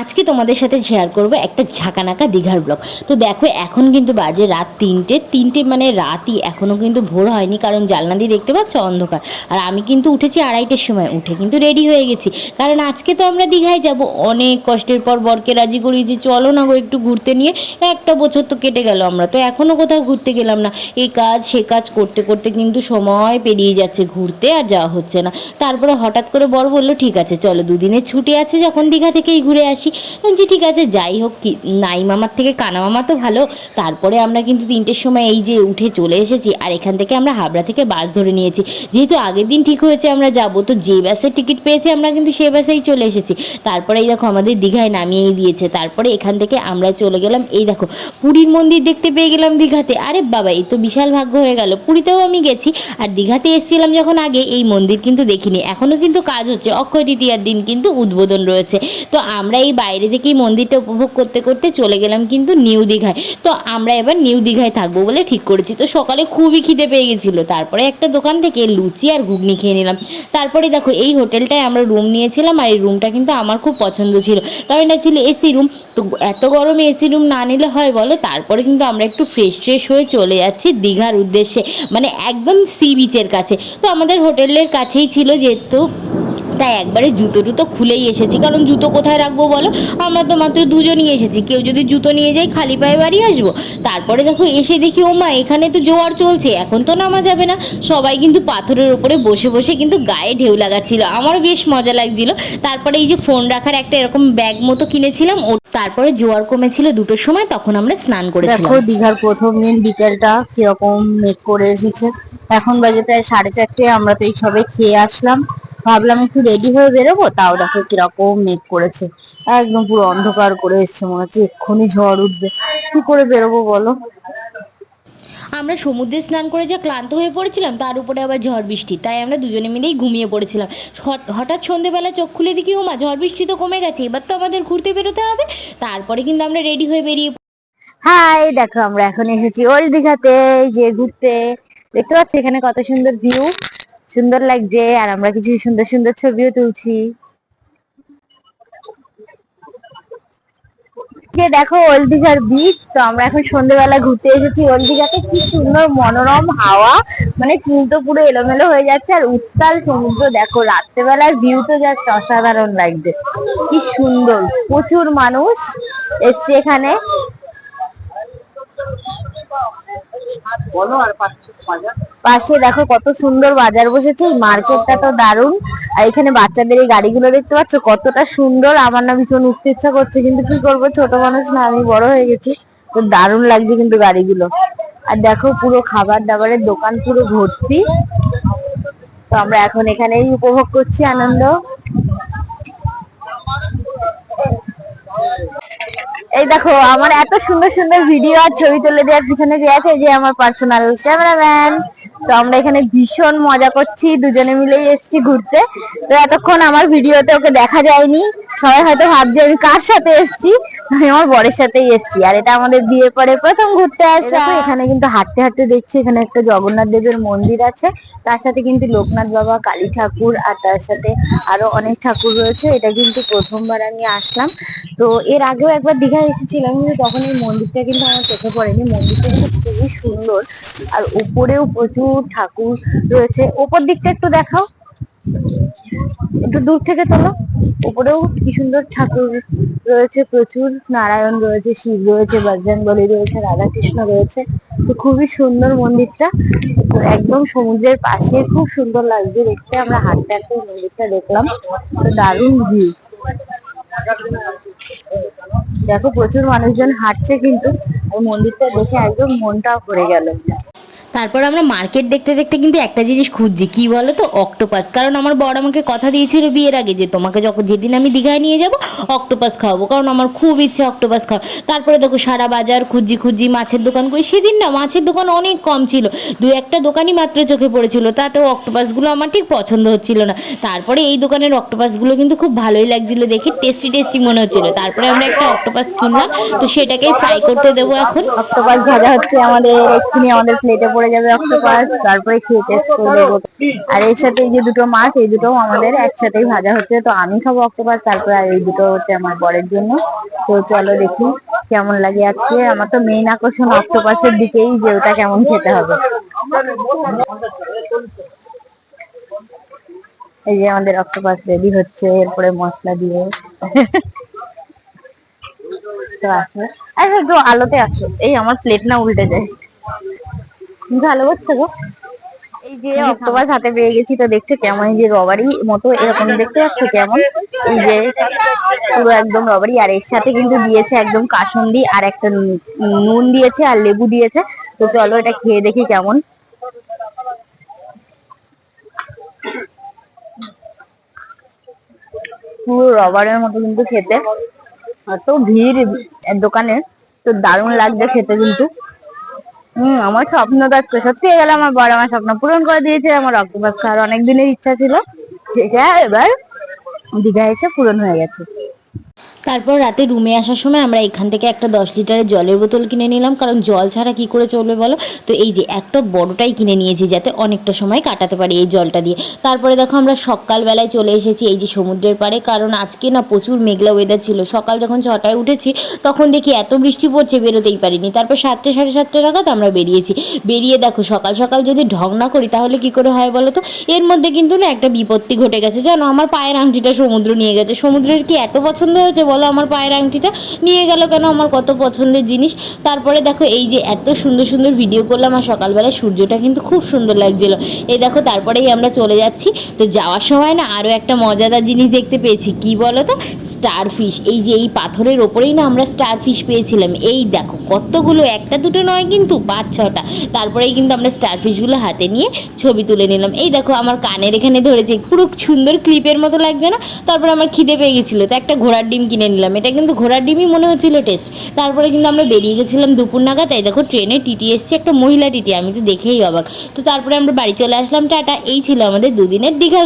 আজকে তোমাদের সাথে শেয়ার করব একটা ঝাঁকানাকা দীঘার ব্লগ তো দেখো, এখন কিন্তু বাজে রাত তিনটে। তিনটে মানে রাতই এখনও কিন্তু ভোর হয়নি, কারণ জানলা দিয়ে দেখতে পাচ্ছ অন্ধকার। আর আমি কিন্তু উঠেছি আড়াইটের সময়, উঠে কিন্তু রেডি হয়ে গেছি। কারণ আজকে তো আমরা দীঘায় যাব। অনেক কষ্টের পর বরকে রাজি করি যে, চলো না গো একটু ঘুরতে নিয়ে। একটা বছর তো কেটে গেল আমরা, তো এখনও কোথাও ঘুরতে গেলাম না। এই কাজ, সে কাজ করতে করতে কিন্তু সময় পেরিয়ে যাচ্ছে ঘুরতে আর যাওয়া হচ্ছে না। তারপরে হঠাৎ করে বর বলল, ঠিক আছে, চলো, দুদিনের ছুটি আছে যখন দীঘা থেকেই ঘুরে আসি। বলছি ঠিক আছে, যাই হোক, কি নাই মামার থেকে কানা মামা তো ভালো। তারপরে আমরা কিন্তু তিনটের সময় এই যে উঠে চলে এসেছি, আর এখান থেকে আমরা হাবড়া থেকে বাস ধরে নিয়েছি। যেহেতু আগের দিন ঠিক হয়েছে আমরা যাব, তো যে বাসের টিকিট পেয়েছি আমরা কিন্তু সে বাসেই চলে এসেছি। তারপরে এই দেখো, আমাদের দীঘায় নামিয়েই দিয়েছে। তারপরে এখান থেকে আমরা চলে গেলাম, এই দেখো, পুরীর মন্দির দেখতে পেয়ে গেলাম দীঘাতে। আরে বাবা, এই তো বিশাল ভাগ্য হয়ে গেল। পুরীতেও আমি গেছি, আর দীঘাতে এসেছিলাম যখন আগে, এই মন্দির কিন্তু দেখিনি। এখনও কিন্তু কাজ হচ্ছে, অক্ষয় তৃতীয়ার দিন কিন্তু উদ্বোধন রয়েছে। তো আমরা এই বাইরে থেকেই মন্দিরটা উপভোগ করতে করতে চলে গেলাম কিন্তু নিউ দীঘায়। তো আমরা এবার নিউ দীঘায় থাকব বলে ঠিক করেছি। তো সকালে খুবই খিদে পেয়ে গেছিল। তারপরে একটা দোকান থেকে লুচি আর ঘুগনি খেয়ে নিলাম। তারপরে দেখো, এই হোটেলটায় আমরা রুম নিয়েছিলাম আর এই রুমটা কিন্তু আমার খুব পছন্দ ছিল। কারণ এটা ছিল এসি রুম তো এত গরমে এসি রুম না নিলে হয় বলো? তারপরে কিন্তু আমরা একটু ফ্রেশ ট্রেশ হয়ে চলে যাচ্ছি দীঘার উদ্দেশ্যে। মানে একদম সি বিচের কাছে। তো আমাদের হোটেলের কাছেই ছিল যেহেতু তাই একবারে জুতো টুতো খুলেই এসেছি। কারণ জুতো কোথায় রাখব বলো? আমরা তো মাত্র দুজনই এসেছি। কেউ যদি জুতো নিয়ে যাই খালি পায়ে বাড়ি আসব। তারপরে দেখো, এসে দেখি, ও মা, এখানে তো জোয়ার চলছে, এখন তো নামা যাবে না। সবাই কিন্তু পাথরের উপরে বসে বসে কিন্তু গায়ে ঢেউ লাগাচ্ছিল। আমারও বেশ মজা লাগছিল। তারপরে এই যে ফোন রাখার একটা এরকম ব্যাগ মতো কিনেছিলাম, ও তারপরে জোয়ার কমেছিল দুটোর সময়, তখন আমরা স্নান করেছিলাম। দেখো, দীঘার প্রথম দিন বিকেলটা কীরকম মেঘ করে এসেছে। এখন বাজে প্রায় সাড়ে চারটে, আমরা তো এই সবে খেয়ে আসলাম। ভাবলাম একটু রেডি হয়ে বেরোবো তাও দেখো কীরকম মেঘ করেছে। একদম পুরো অন্ধকার করে এসছে মনে হচ্ছে এক্ষুনি ঝড় উঠবে। কি করে বেরোবো বলো? আমরা সমুদ্রে স্নান করে যে ক্লান্ত হয়ে পড়েছিলাম তার উপরে আবার ঝড় বৃষ্টি। তাই আমরা দুজনে মিলেই ঘুমিয়ে পড়েছিলাম। হঠাৎ সন্ধেবেলা চোখ খুলে দেখি ও মা ঝড় বৃষ্টি তো কমে গেছে এবার তো আমাদের ঘুরতে বেরোতে হবে। তারপরে কিন্তু আমরা রেডি হয়ে বেরিয়ে হাই দেখো আমরা এখন এসেছি ওল্ড দীঘাতে যে ঘুরতে। দেখতে পাচ্ছি এখানে কত সুন্দর ভিউ সুন্দর লাগছে, আর আমরা কিছু সুন্দর সুন্দর ছবিও তুলছি। যে দেখো ওল্ড দীঘার বিচ তো আমরা এখন সন্ধ্যেবেলা ঘুরতে এসেছি। ওল্ড দীঘাতে কি সুন্দর মনোরম হাওয়া মানে চুল তো পুরো এলোমেলো হয়ে যাচ্ছে, আর উত্তাল সমুদ্র, দেখো, রাত্রেবেলার ভিউ তো জাস্ট অসাধারণ লাগছে। কি সুন্দর, প্রচুর মানুষ এসছে এখানে। পাশে দেখো কত সুন্দর বাজার বসেছে মার্কেটটা তো দারুণ। আর এখানে বাচ্চাদের এই গাড়িগুলো দেখতে পাচ্ছ, কতটা সুন্দর। আমার না ভীষণ উঠতে ইচ্ছা করছে, কিন্তু কি করব? ছোট মানুষ না, আমি বড় হয়ে গেছি, তো দারুণ লাগছে কিন্তু গাড়িগুলো। আর দেখো পুরো খাবার দাবারের দোকান পুরো ভর্তি। তো আমরা এখন এখানেই উপভোগ করছি আনন্দ। এই দেখো, আমার এত সুন্দর সুন্দর ভিডিও আর ছবি তুলে দেওয়ার পিছনে যে আছে যে আমার পার্সোনাল ক্যামেরাম্যান তো আমরা এখানে ভীষণ মজা করছি, দুজনে মিলেই এসেছি ঘুরতে। তো এতক্ষণ আমার ভিডিওতে ওকে দেখা যায়নি। সবাই হয়তো ভাবছে, আমি কার সাথে এসেছি? আমি আমার বরের সাথেই এসেছি। আর এটা আমাদের বিয়ে পরে প্রথম ঘুরতে আসা। এখানে কিন্তু হাঁটতে হাঁটতে দেখছি, এখানে একটা জগন্নাথ দেবের মন্দির আছে। তার সাথে কিন্তু লোকনাথ বাবা, কালী ঠাকুর, আর তার সাথে আরও অনেক ঠাকুর রয়েছে। এটা কিন্তু প্রথমবার আমি আসলাম। তো এর আগেও একবার দীঘায় এসেছিলাম, কিন্তু তখন এই মন্দিরটা কিন্তু আমার চোখে পড়েনি। মন্দিরটা কিন্তু খুবই সুন্দর। আর উপরেও প্রচুর ঠাকুর রয়েছে। ওপর দিকটা একটু দেখাও। একটু দূর থেকে তোলো উপরেও কি সুন্দর ঠাকুর রয়েছে। প্রচুর নারায়ণ রয়েছে, শিব রয়েছে, বজরং বলি রয়েছে রাধা কৃষ্ণ রয়েছে। তো খুবই সুন্দর মন্দিরটা। তো একদম সমুদ্রের পাশে খুব সুন্দর লাগছে দেখতে। আমরা হাঁটতে হাঁটতে মন্দিরটা দেখলাম। তো দারুণ ভিউ দেখো প্রচুর মানুষজন হাঁটছে কিন্তু। মন্দিরটা দেখে একদম মনটাও ভরে গেল। তারপর আমরা মার্কেট দেখতে দেখতে কিন্তু একটা জিনিস খুঁজছি। কি বলো তো অক্টোপাস কারণ আমার বড় আমাকে কথা দিয়েছিল বিয়ের আগে যে তোমাকে যখন যেদিন আমি দীঘায় নিয়ে যাব অক্টোপাস খাওয়াবো। কারণ আমার খুব ইচ্ছে অক্টোপাস খাওয়া। তারপরে দেখো সারা বাজার খুঁজি খুঁজি মাছের দোকান করি সেদিন না, মাছের দোকান অনেক কম ছিল। দু একটা দোকানই মাত্র চোখে পড়েছিল। তাতেও অক্টোপাসগুলো আমার ঠিক পছন্দ হচ্ছিল না। তারপরে এই দোকানের অক্টোপাসগুলো কিন্তু খুব ভালোই লাগছিল দেখে টেস্টি টেস্টি মনে হচ্ছিল। তারপরে আমরা একটা অক্টোপাস কিনলাম। তো সেটাকেই ফ্রাই করতে দেবো এখন। অক্টোপাস ভাজা হচ্ছে আমাদের, এক্ষুনি আমাদের প্লেটে পড়ে তারপরে যাবে অক্টোপাস তারপরে খেয়ে টেস্ট করে দেবো আর এর সাথে এই যে দুটো মাছ এই দুটো আমাদের একসাথেই ভাজা হচ্ছে। তো আমি খাব অক্টোপাস তারপরে আর এই দুটো হচ্ছে আমার বরের জন্য। তো চলো দেখি কেমন লাগে আজকে। আমার তো মেইন আকর্ষণ অক্টোপাসের দিকেই যে ওটা কেমন খেতে হবে। এই যে আমাদের অক্টোপাস রেডি হচ্ছে এরপরে মশলা দিয়ে। তো আসো। আচ্ছা একটু আলোতে আসো। এই আমার প্লেট না উল্টে যায়। ভালো হচ্ছে গো। এই যে অক্টোপাস হাতে পেয়ে গেছি তো দেখছ কেমন যে রবারি মতো এরকম দেখতে পাচ্ছ কেমন? এই যে পুরো একদম রবারি আর এর সাথে কিন্তু দিয়েছে একদম কাসুন্দি আর একটা নুন- দিয়েছে আর লেবু দিয়েছে। তো চলো এটা খেয়ে দেখি কেমন। পুরো রবারের মতো কিন্তু খেতে। এত ভিড় দোকানে তো দারুণ লাগবে খেতে কিন্তু। হম, আমার স্বপ্ন দেখছে সত্যি গেলে আমার বড় আমার স্বপ্ন পূরণ করে দিয়েছে আমার অক্টোপাস খাওয়ার অনেক দিনের ইচ্ছা ছিল। যেটা এবার দীঘা এসে পূরণ হয়ে গেছে। তারপর রাতে রুমে আসার সময় আমরা এখান থেকে একটা দশ লিটারের জলের বোতল কিনে নিলাম, কারণ জল ছাড়া কি করে চলবে বলো? তো এই যে একটা বড়টাই কিনে নিয়েছি যাতে অনেকটা সময় কাটাতে পারি এই জলটা দিয়ে। তারপরে দেখো আমরা সকালবেলায় চলে এসেছি এই যে সমুদ্রের পাড়ে, কারণ আজকে না প্রচুর মেঘলা ওয়েদার ছিল। সকাল যখন ছটায় উঠেছি, তখন দেখি এত বৃষ্টি পড়ছে, বেরোতেই পারিনি। তারপর সাতটা, সাড়ে সাতটা নাগাদ আমরা বেরিয়েছি। বেরিয়ে দেখো সকাল সকাল যদি ঢং না করি, তাহলে কি করে হয় বলো তো? এর মধ্যে কিন্তু না একটা বিপত্তি ঘটে গেছে। জানো, আমার পায়ের আংটিটা সমুদ্র নিয়ে গেছে। সমুদ্রের কি এত পছন্দ হয়েছে বলো আমার পায়ের আংটিটা, নিয়ে গেল কেন আমার কত পছন্দের জিনিস। তারপরে দেখো এই যে এত সুন্দর সুন্দর ভিডিও করলাম আর সকালবেলা সূর্যটা কিন্তু খুব সুন্দর লাগছিল। এই দেখো তারপরেই আমরা চলে যাচ্ছি। তো যাওয়ার সময় না আরও একটা মজাদার জিনিস দেখতে পেয়েছি। কি বলো তো স্টার ফিশ এই যে এই পাথরের ওপরেই না আমরা স্টার ফিশ পেয়েছিলাম। এই দেখো কতগুলো, একটা, দুটো নয় কিন্তু পাঁচ, ছটা। তারপরেই কিন্তু আমরা স্টার ফিশগুলো হাতে নিয়ে ছবি তুলে নিলাম। এই দেখো আমার কানের এখানে ধরেছে, পুরো সুন্দর ক্লিপের মতো লাগছে না? তারপরে আমার খিদে পেয়ে গেছিল। তো একটা ঘোড়ার ডিম কিনে নিলাম। এটা কিন্তু ঘোড়ার ডিমই মনে হচ্ছিল টেস্ট তারপরে কিন্তু আমরা বেরিয়ে গেছিলাম দুপুর নাগাদ, তাই দেখো ট্রেনে টিটি এসছে, একটা মহিলা টিটি, আমি তো দেখেই অবাক। তো তারপরে আমরা বাড়ি চলে আসলাম, টাটা। এই ছিল আমাদের দুদিনের দীঘার